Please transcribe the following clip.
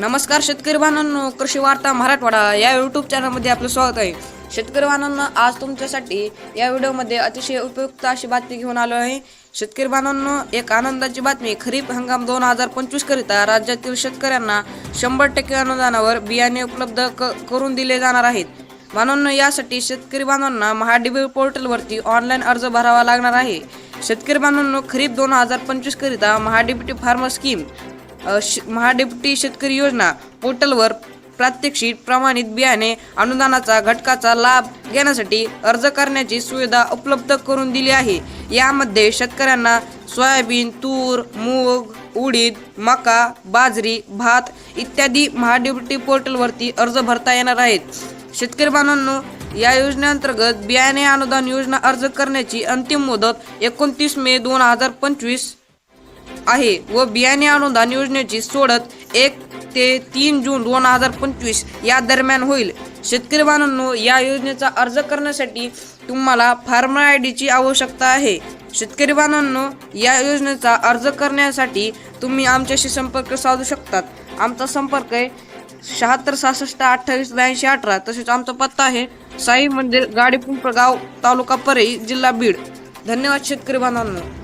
नमस्कार शेतकरी बांधवांनो कृषी वार्ता मराठवाडा या यूट्यूब चॅनलमध्ये आपलं स्वागत आहे. शेतकरी बांधवांनो आज तुमच्यासाठी या व्हिडिओमध्ये अतिशय उपयुक्त अशी बातमी घेऊन आलो आहे. शेतकरी बांधवांनो एक आनंदाची बातमी. खरीप हंगाम दोन हजार पंचवीस करिता राज्यातील शेतकऱ्यांना शंभर टक्के अनुदानावर बियाणे उपलब्ध क करून दिले जाणार आहेत. बांधवांनो यासाठी शेतकरी बांधवांना महाडीबी पोर्टलवरती ऑनलाईन अर्ज भरावा लागणार आहे. शेतकरी बांधवांनो खरीप दोन हजार पंचवीस करिता महाडीबीटी फार्मर स्कीम श- महाडेप्युटी शेतकरी योजना पोर्टलवर प्रात्यक्षिक प्रमाणित बियाणे अनुदानाचा घटकाचा लाभ घेण्यासाठी अर्ज करण्याची सुविधा उपलब्ध करून दिली आहे. यामध्ये शेतकऱ्यांना सोयाबीन तूर मूग उडीद मका बाजरी भात इत्यादी महाडेप्युटी पोर्टलवरती अर्ज भरता येणार आहेत. शेतकरी बांधवांनो या योजनेअंतर्गत बियाणे अनुदान योजना अर्ज करण्याची अंतिम मुदत एकोणतीस मे दोन हजार पंचवीस आहे व बियाणे अनुदान योजनेची सोडत एक ते तीन जून दोन हजार पंचवीस या दरम्यान होईल. शेतकरी बांधवांनो या योजनेचा अर्ज करण्यासाठी तुम्हाला फार्मर आय डीची आवश्यकता आहे. शेतकरी बांधवांनो या योजनेचा अर्ज करण्यासाठी तुम्ही आमच्याशी संपर्क साधू शकतात. आमचा संपर्क आहे शहात्तर सहासष्ट अठ्ठावीस ब्याऐंशी अठरा. तसेच आमचा पत्ता आहे साई मंदिर गाडी तालुका परई जिल्हा बीड. धन्यवाद शेतकरी बांधवांनो.